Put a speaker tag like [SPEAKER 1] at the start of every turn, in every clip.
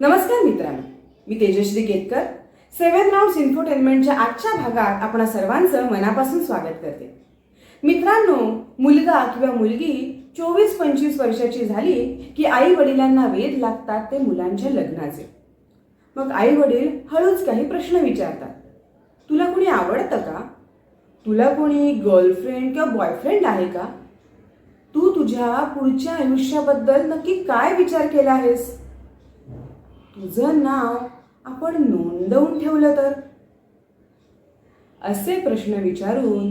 [SPEAKER 1] नमस्कार मित्रांनो मी तेजश्री केतकर. सेव्हन राऊंड इन्फोटेनमेंटच्या आजच्या भागात आपणा सर्वांचं मनापासून स्वागत करते. मित्रांनो मुलगा किंवा मुलगी चोवीस पंचवीस वर्षाची झाली की आई वडिलांना वेध लागतात ते मुलांच्या लग्नाचे. मग आई वडील हळूच काही प्रश्न विचारतात. तुला कोणी आवडतं का? तुला कोणी गर्लफ्रेंड किंवा बॉयफ्रेंड आहे का? तू तुझ्या पुढच्या आयुष्याबद्दल नक्की काय विचार केला आहेस? तुझं नाव आपण नोंदवून ठेवलं तर? असे प्रश्न विचारून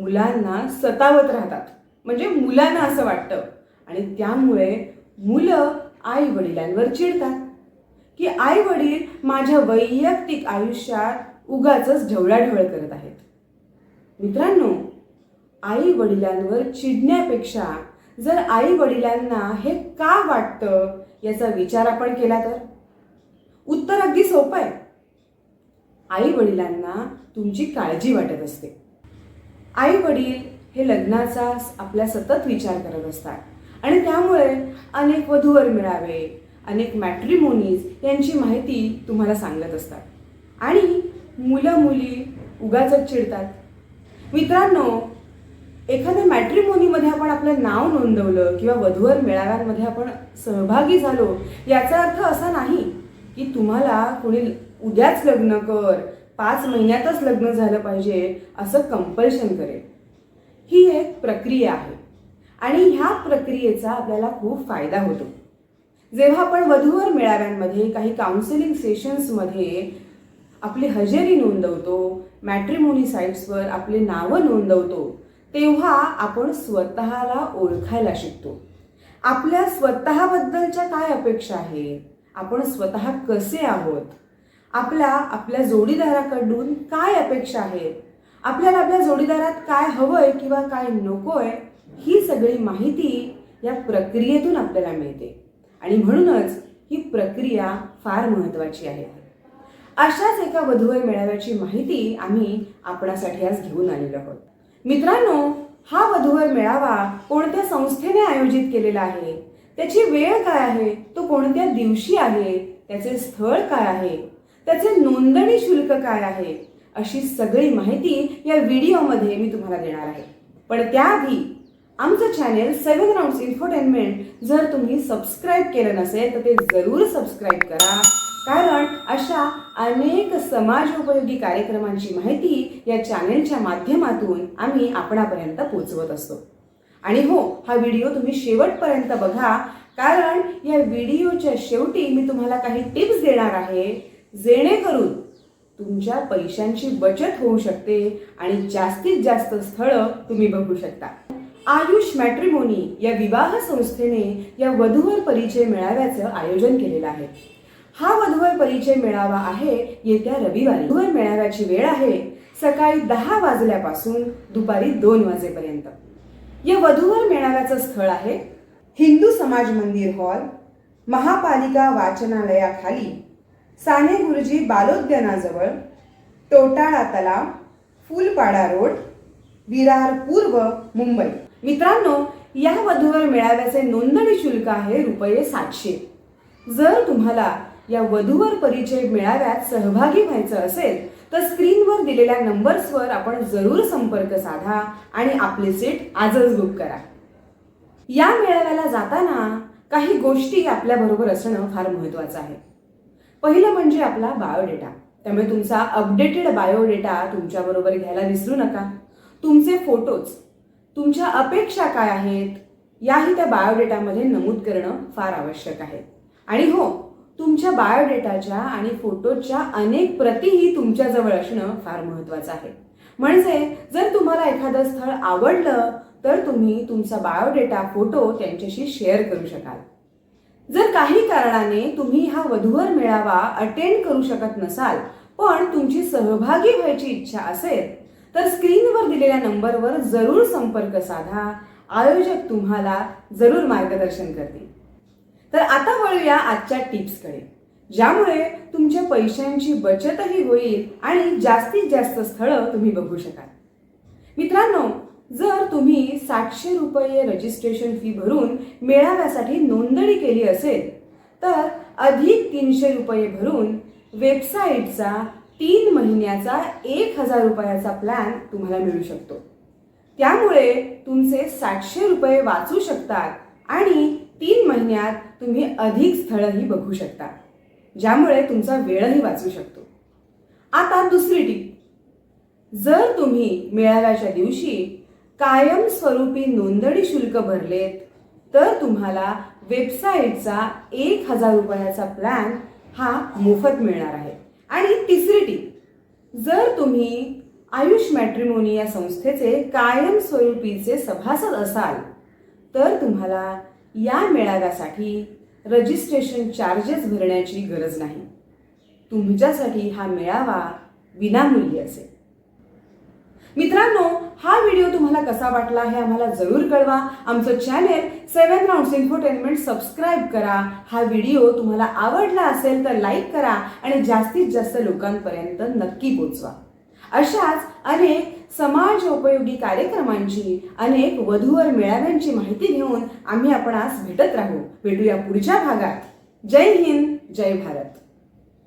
[SPEAKER 1] मुलांना सतावत राहतात. म्हणजे मुलांना असं वाटतं. आणि त्यामुळे मुलं आई वडिलांवर चिडतात. की आई वडील माझ्या वैयक्तिक आयुष्यात उगाच ढवळाढवळ करत आहेत. मित्रांनो आई वडिलांवर चिडण्यापेक्षा जर आई वडिलांना हे का वाटतं याचा विचार आपण केला तर? उत्तर अगदी सोपं आहे. आई वडिलांना तुमची काळजी वाटत असते. आई वडील हे लग्नाचा आपल्या सतत विचार करत असतात. आणि त्यामुळे अनेक वधूवर मिळावे अनेक मॅट्रिमोनीज यांची माहिती तुम्हाला सांगत असतात. आणि मुलं मुली उगाच चिडतात. मित्रांनो एखाद्या मॅट्रिमोनीमध्ये आपण आपलं नाव नोंदवलं किंवा वधूवर मेळाव्यांमध्ये आपण सहभागी झालो याचा अर्थ असा नाही. की तुम्हाला कोणी उद्याच लग्न कर पाच महिन्यातच लग्न झालं पाहिजे असं कंपल्शन करेल. ही एक प्रक्रिया आहे. आणि ह्या प्रक्रियेचा आपल्याला खूप फायदा होतो. जेव्हा आपण वधूवर मेळाव्यांमध्ये काही काउन्सिलिंग सेशन्समध्ये आपली हजेरी नोंदवतो मॅट्रिमोनी साईट्सवर आपले नावं नोंदवतो तेव्हा आपण स्वतःला ओळखायला शिकतो. आपल्या स्वतःबद्दलच्या काय अपेक्षा आहेत? आपण स्वतः कसे आहोत? आपल्या आपल्या जोडीदाराकडून काय अपेक्षा आहेत आपल्याला आपल्या जोडीदारात काय हवंय किंवा काय नकोय ही सगळी माहिती या प्रक्रियेतून आपल्याला मिळते. आणि म्हणूनच ही प्रक्रिया फार महत्वाची आहे. अशाच एका वधूवर मेळाव्याची माहिती आम्ही आपणासाठी आज घेऊन आलेलो आहोत. मित्रांनो हा वधूवर मेळावा कोणत्या संस्थेने आयोजित केलेला आहे? त्याची वेळ काय आहे? तो कोणत्या दिवशी आहे? त्याचे स्थळ काय आहे? त्याचे नोंदणी शुल्क काय आहे? अशी सगळी माहिती या व्हिडिओमध्ये मी तुम्हाला देणार आहे. पण त्याआधी आमचं चॅनेल सेवन राऊंड्स इन्फोटेनमेंट जर तुम्ही सबस्क्राईब केलं नसेल तर ते जरूर सबस्क्राईब करा. कारण अशा अनेक समाजोपयोगी कार्यक्रमांची माहिती या चॅनेलच्या माध्यमातून आम्ही आपणापर्यंत पोहोचवत असतो. आणि हो हा व्हिडिओ तुम्ही शेवटपर्यंत बघा कारण या व्हिडिओच्या शेवटी मी तुम्हाला काही टिप्स देणार आहे जेणेकरून तुमच्या पैशांची बचत होऊ शकते आणि जास्तीत जास्त स्थळं तुम्ही बघू शकता. आयुष मॅट्रिमोनी या विवाह संस्थेने या वधूवर परिचय मेळाव्याचं आयोजन केलेलं आहे. हा वधूवर परिचय मेळावा आहे येत्या रविवारी. वधूवर मेळाव्याची वेळ आहे सकाळी दहा वाजल्यापासून दुपारी दोन वाजेपर्यंत. या वधूवर मेळाव्याचं स्थळ आहे. हिंदू समाज मंदिर हॉल महापालिका वाचनालयाखाली साने गुरुजी बालोद्यानाजवळ टोटाळा तलाव फुलपाडा रोड विरार पूर्व मुंबई. मित्रांनो या वधूवर मेळाव्याचे नोंदणी शुल्क आहे रुपये सातशे. जर तुम्हाला या वधूवर परिचय मेळाव्यात सहभागी व्हायचं असेल तर स्क्रीनवर दिलेल्या नंबर्सवर आपण जरूर संपर्क साधा आणि आपले सीट आजच बुक करा. या मेळाव्याला जाताना काही गोष्टी आपल्याबरोबर असणं फार महत्त्वाचं आहे. पहिलं म्हणजे आपला बायोडेटा. त्यामुळे तुमचा अपडेटेड बायोडेटा तुमच्याबरोबर घ्यायला विसरू नका. तुमचे फोटोज तुमच्या अपेक्षा काय आहेत याही त्या बायोडेटामध्ये नमूद करणं फार आवश्यक आहे. आणि हो तुमच्या बायोडेटाच्या आणि फोटोच्या अनेक प्रतिही तुमच्याजवळ असणं फार महत्वाचं आहे. म्हणजे जर तुम्हाला एखादं स्थळ आवडलं तर तुम्ही तुमचा बायोडेटा फोटो त्यांच्याशी शेअर करू शकाल. जर काही कारणाने तुम्ही हा वधूवर मेळावा अटेंड करू शकत नसाल पण तुमची सहभागी व्हायची इच्छा असेल तर स्क्रीनवर दिलेल्या नंबरवर जरूर संपर्क साधा. आयोजक तुम्हाला जरूर मार्गदर्शन करतील. तर आता वळूया आजच्या टिप्सकडे ज्यामुळे तुमच्या पैशांची बचतही होईल आणि जास्तीत जास्त स्थळं तुम्ही बघू शकाल. मित्रांनो जर तुम्ही सातशे रुपये रजिस्ट्रेशन फी भरून मेळाव्यासाठी नोंदणी केली असेल तर अधिक तीनशे रुपये भरून वेबसाईटचा तीन महिन्याचा एक हजार रुपयाचा प्लॅन तुम्हाला मिळू शकतो. त्यामुळे तुमचे सातशे रुपये वाचू शकतात आणि तीन महिन्यात तुम्ही अधिक स्थळंही बघू शकता ज्यामुळे तुमचा वेळही वाचू शकतो. आता दुसरी टीप. जर तुम्ही मेळाव्याच्या दिवशी कायमस्वरूपी नोंदणी शुल्क भरलेत तर तुम्हाला वेबसाईटचा एक हजार रुपयाचा प्लॅन हा मोफत मिळणार आहे. आणि तिसरी टीप. जर तुम्ही आयुष मॅट्रिमोनी या संस्थेचे कायमस्वरूपीचे सभासद असाल तर तुम्हाला या मेळाव्यासाठी रजिस्ट्रेशन चार्जेस भरण्याची गरज नाही. तुमच्यासाठी हा मेळावा विनामूल्य असेल. मित्रांनो हा व्हिडिओ तुम्हाला कसा वाटला हे आम्हाला जरूर कळवा. आमचं channel seven rounds infotainment subscribe करा. हा व्हिडिओ तुम्हाला आवडला असेल तर लाईक करा आणि जास्तीत जास्त लोकांपर्यंत नक्की पोचवा. अशाच अनेक समाज उपयोगी कार्यक्रमांची अनेक वधूवर मेळाव्यांची माहिती घेऊन आम्ही आपण आज भेटत राहू. भेटूया पुढच्या भागात. जय हिंद जय भारत.